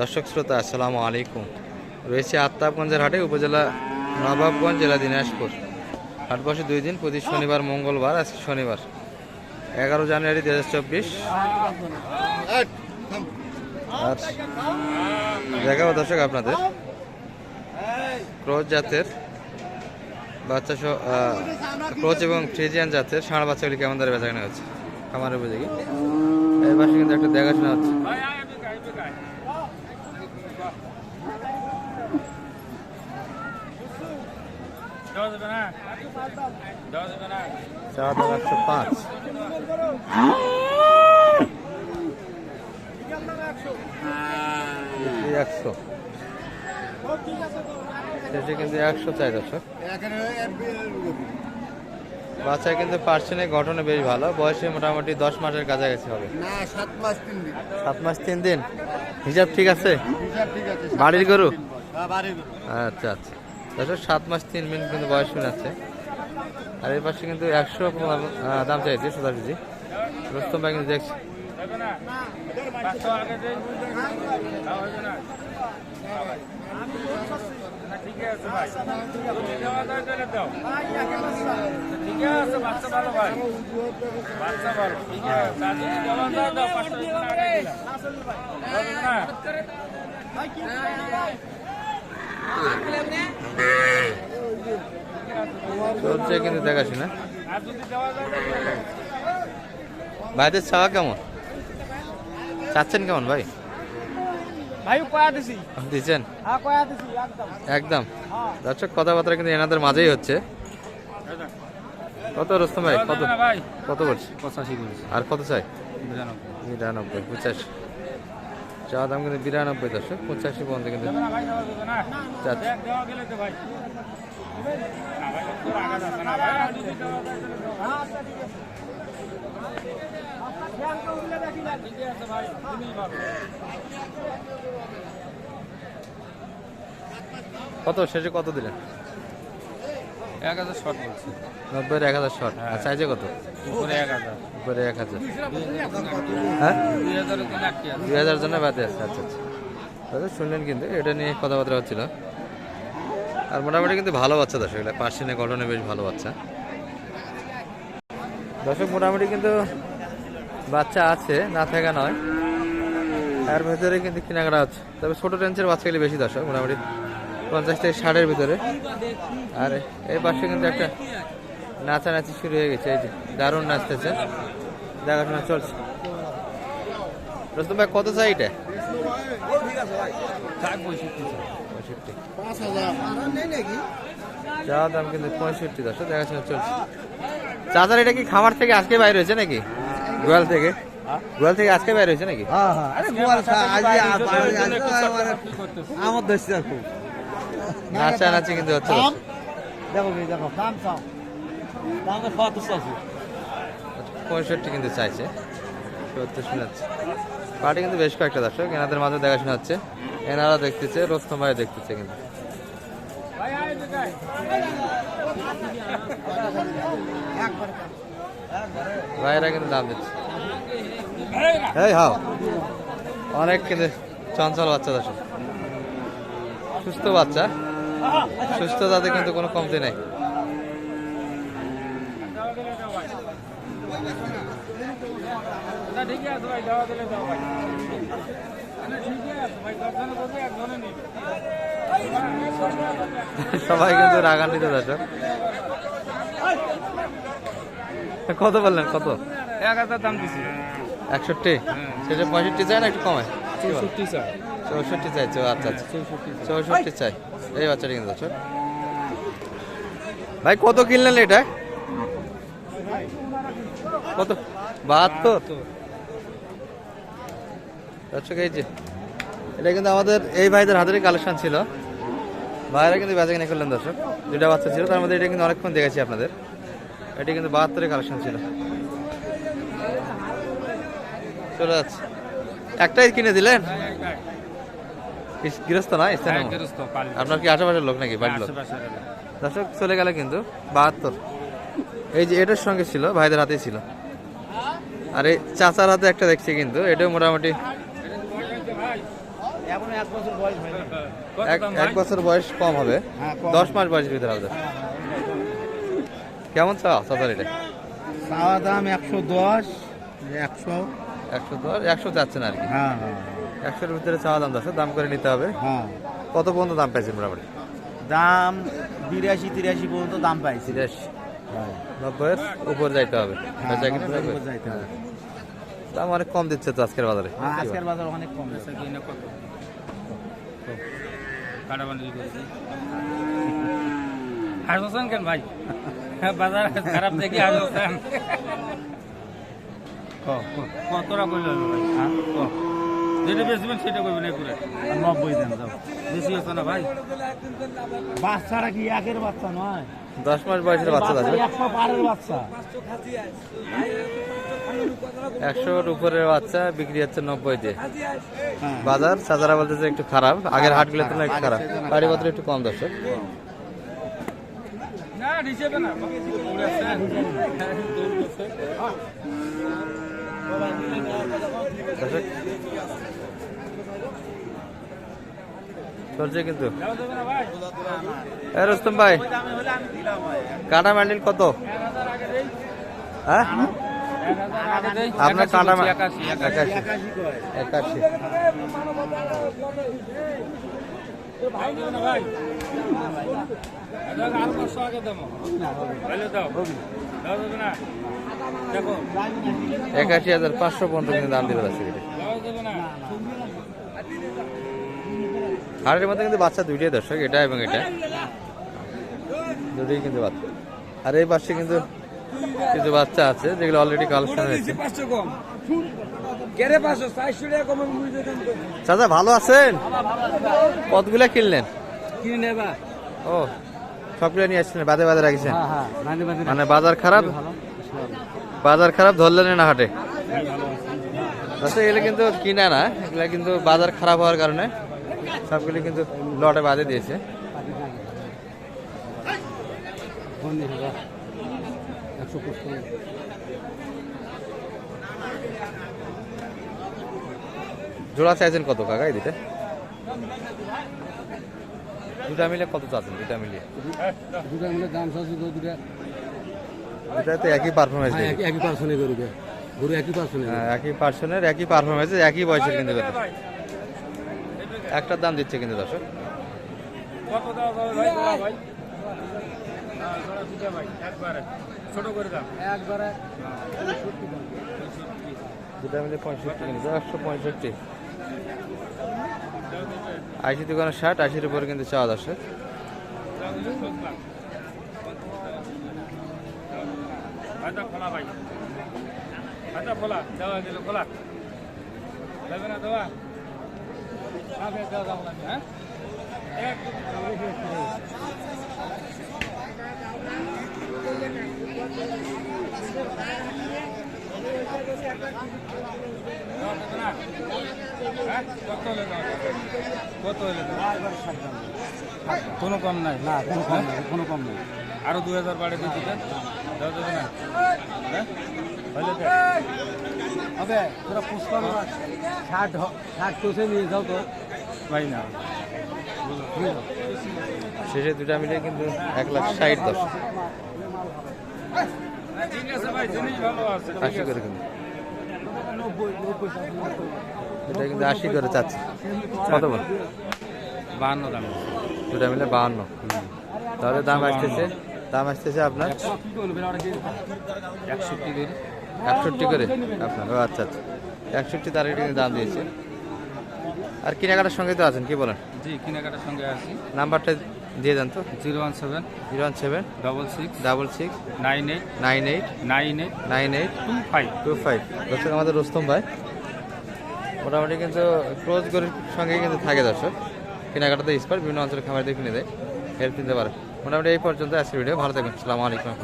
দর্শক শ্রোতা, আসসালামু আলাইকুম। রয়েছে আত্মাবগঞ্জের হাটে, উপজেলা নবাবগঞ্জ, জেলা দিনাজপুর। হাট বসে দুই দিন, প্রতি শনিবার, মঙ্গলবার, আজকে শনিবার। এগারো জানুয়ারি দু হাজার চব্বিশ। আর দেখাবো দর্শক আপনাদের। ক্রোচ জাতের বাচ্চা ক্রোচ এবং ফ্রিজিয়ান জাতের ষাঁড় বাচ্চাগুলি কেমন দরে বেচা কেনা হচ্ছে? খামারের উপযোগী। পাশে কিন্তু একটা দেখাশোনা হচ্ছে। চার দাম একশো পাঁচ। একশো। শেষে কিন্তু একশো চাই দর্শক। বাচ্চা কিন্তু পার্সেন্টে গঠনে বেশ ভালো। বয়সে মোটামুটি দশ মাসের কাছাকাছি হবে। সাত মাস তিন দিন। হিসাব ঠিক আছে? হিসাব ঠিক আছে বাড়ির গরু? হ্যাঁ, বাড়ির গরু। আচ্ছা আচ্ছা। দর্শক সাত মাস, তিন মিনিট কিন্তু বয়স আছে আর এর পাশে কিন্তু একশো দাম- চাইছে সোদা কেজি। রুস্তম ভাই কিন্তু দেখছি। চলছে কিন্তু দেখাছি না ভাইদের চাওয়া কেমন? চাচ্ছেন কেমন ভাই? দিচ্ছেন? হ্যাঁ একদম। একদম। দর্শক কথাবার্তা কিন্তু এনাদের মাঝেই হচ্ছে। কত রস্তম ভাই? কত? কত বলছে পঁচাশি আর কত চাই? বিরানব্বই পঁচাশি। চা দাম কিন্তু বিরানব্বই দর্শক পঁচাশি পর্যন্ত কিন্তু চাচ্ছে। কত শেষে কত দিলেন? এক হাজার শর্ট বলছি। নব্বই এক হাজার শর্ট আর চাইছে কত? উপরে এক হাজার। হ্যাঁ? দুই আছে। হাজার জন্য বাদে আছে আচ্ছা আচ্ছা। দাদা শুনলেন কিন্তু এটা নিয়ে কথাবার্তা হচ্ছিল। আর মোটামুটি কিন্তু ভালো বাচ্চা দর্শক এটা পার্সেন্টের গঠনে বেশ ভালো বাচ্চা। দর্শক মোটামুটি কিন্তু বাচ্চা আছে না থাকা নয়। তার ভেতরে কিন্তু কেনাকাটা হচ্ছে। তবে ছোটো রেঞ্জের বাচ্চাগুলি বেশি দর্শক মোটামুটি পঞ্চাশ থেকে ষাটের ভিতরে। আর এই পাশে কিন্তু একটা নাচানাচি শুরু হয়ে গেছে এই যে দারুণ নাচতেছে দেখাশোনা চলছে রস্তম ভাই কত চাই এটা চা দাম কিন্তু পঁয়ষট্টি দশ দেখাশোনা চলছে চাচার এটা কি খামার থেকে আজকে বাইরে হয়েছে নাকি গোয়াল থেকে গোয়াল থেকে আজকে বাইরে হয়েছে নাকি হ্যাঁ হ্যাঁ আমার দেখো কিন্তু হচ্ছে দেখো দেখো পঁয়ষট্টি কিন্তু চাইছে। সত্তর শোনাচ্ছে পার্টি কিন্তু বেশ কয়েকটা দর্শক, এনাদের মাঝে দেখাশোনা হচ্ছে। এনারা দেখতেছে, রস্তম ভাই দেখতেছে কিন্তু। ভাই আয় দেখাই ভাইয়েরা কিন্তু দাম দিচ্ছে। এই, হাও। অনেক কিন্তু চঞ্চল বাচ্চা দর্শক। সুস্থ বাচ্চা। সুস্থতাতে কিন্তু কোনো কমতি নেই দেওয়া গেলে দাও ভাই না ঠিকই আছে ভাই দেওয়া গেলে দাও ভাই। না ঠিকই আছে ভাই দশজনে বলবে একজনে নিবে। সবাই কিন্তু রাগান্বিত দর্শক কত বললেন কত? এক হাজার দাম দিছি। একষট্টি? সেটা পঁয়ষট্টি চাই না একটু কমায় চৌষট্টি চৌষট্টি চাই চৌ আচ্ছা আচ্ছা। চৌষট্টি চৌষট্টি চাই। এই বাচ্চাটি কিন্তু ভাই কত কিনলেন এটা? কত? বাহাত্তর? দর্শক এই যে। এটা কিন্তু আমাদের এই ভাইদের হাতেরই কালেকশন ছিল। ভাইরা কিন্তু বেচা কিনে করলেন দর্শক। দুটা বাচ্চা ছিল তার মধ্যে এটা কিন্তু অনেকক্ষণ দেখেছি আপনাদের। এটি কিন্তু বাহাত্তরের কালেকশন ছিল। চলে যাচ্ছে। একটাই কিনে দিলেন? গৃহস্থ না আপনার কি আশেপাশের লোক নাকি? বাড়ির লোক। দর্শক চলে গেল কিন্তু বাহাত্তর। এই যে এটার সঙ্গে ছিল ভাইদের হাতেই ছিল। আর এই চাচার হাতে একটা দেখছি কিন্তু এটাও মোটামুটি এক বছর বয়স কম হবে। হ্যাঁ, দশ মাস বয়সের ভিতরে হবে। কেমন চাওয়া চাচার এটা? চাওয়া দাম একশো দশ একশো। একশো দশ একশো যাচ্ছে না আর কি। হ্যাঁ হ্যাঁ একশোর ভিতরে চাওয়া দাম দশ দাম করে নিতে হবে। হ্যাঁ। কত পর্যন্ত দাম পাইছেন মোটামুটি? দাম বিরাশি তিরাশি পর্যন্ত দাম পাইছি। তিরাশি। নব্বইয়ের উপর যাইতে হবে। হ্যাঁ, বেচা কিনা যাইতে হবে। দাম অনেক কম দিচ্ছে তো আজকের বাজারে। হ্যাঁ আজকের বাজার অনেক কম কত? কাটাবান্ডি করেছি। হাসছেন কেন ভাই? বাজার খারাপ দেখে হাসছেন কতটা ভাই? হ্যাঁ। যেটা বেচবেন সেটা করবেন এই করে। নব্বই দেন যাও। বেশি হচ্ছে না ভাই। বাচ্চাটা কি একের বাচ্চা নয়? দশ মাস বয়সের বাচ্চা আছে একশো পারের বাচ্চা। একশোর উপরের বাচ্চা বিক্রি হচ্ছে নব্বই দিয়ে হ্যাঁ। বাজার চাচারা বলতেছে একটু খারাপ। আগের হাটগুলোর তুলনায় একটু খারাপ। বাড়িপত্র একটু কম দর্শক। দর্শক চলছে কিন্তু। রুস্তম ভাই কাটা ম্যান্ডেল কত? হ্যাঁ? আপনার কাটা একাশি, একাশি। একাশি হাজার পাঁচশো কিন্তু দাম দিবে আছে হাটের মধ্যে কিন্তু বাচ্চা দুইটাই দর্শক এটা এবং এটা। দুটোই কিন্তু বাচ্চা। আর এই পাশে কিন্তু কিছু বাচ্চা আছে যেগুলো অলরেডি কালেকশন হয়েছে। চাচা ভালো আছেন? কতগুলা কিনলেন? ও সবগুলো নিয়ে আসছিলেন বাদে বাদে রাখছেন? হ্যাঁ হ্যাঁ মানে বাজার খারাপ? বাজার খারাপ ধরলেন না হাটে? আচ্ছা এগুলো কিন্তু কিনা না এগুলো কিন্তু বাজার খারাপ হওয়ার কারণে। সবগুলি কিন্তু লটে বাদে দিয়েছে। জোড়া চাইছেন কত কাকা এই দুটা মিলে কত চাচ্ছেন? দুটা মিলিয়ে। দুটা মিলে দাম চাচ্ছি দুটা দুটা তো একই পারফরমেন্স হ্যাঁ একই একই পার্সনে গরু গে গরু একই পার্সনে একই পার্সনের একই পারফরমেন্স একই বয়সের কিন্তু একটার দাম দিচ্ছে কিন্তু দর্শক। হ্যাঁ দুটা মিলে পঁয়ষট্টি কিন্তু একশো পঁয়ষট্টি। আশি দোকানের ষাট আশির উপরে কিন্তু চাওয়া দর্শক। খোলা ভাই। খোলা দেওয়া খোলা। দেবে না দেওয়া? কত হলে? কোনো কম নাই না কোনো কম নেই কোনো কম নেই আরও দুই হাজার বাড়ে দিয়ে দেওয়া যাবে না হ্যাঁ দে। হবে তোরা পুষ্পা ষাট ষাট কোষে নিয়ে যাও তো। ভাই না। শেষে দুটা মিলে কিন্তু এক লাখ ষাট দশ। আশি করে কিন্তু। এটা কিন্তু আশি করে চাচ্ছে। কত বল? বাহান্ন দাম। দুটা মিলে বাহান্ন। তাহলে দাম আসতেছে দাম আসতেছে আপনার একষট্টি করে একষট্টি করে? আপনার ও আচ্ছা আচ্ছা। একষট্টি তারিখ কিন্তু দাম দিয়েছে। আর কেনাকাটার সঙ্গে তো আছেন কি বলেন? জি কেনাকাটার সঙ্গে আছি। নাম্বারটা দিয়ে দেন তো। Zero one seven zero one seven double six double six nine eight nine eight nine eight nine eight two five. Two five. দর্শক আমাদের রোস্তম ভাই। মোটামুটি কিন্তু ক্লোজ গরির সঙ্গে কিন্তু থাকে দর্শক। কেনাকাটাতে স্পার বিভিন্ন অঞ্চলের খাবার দিয়ে কিনে দেয় হেল্প নিতে পারে। মোটামুটি এই পর্যন্ত আজকের ভিডিও ভালো থাকবেন। সালামু আলাইকুম।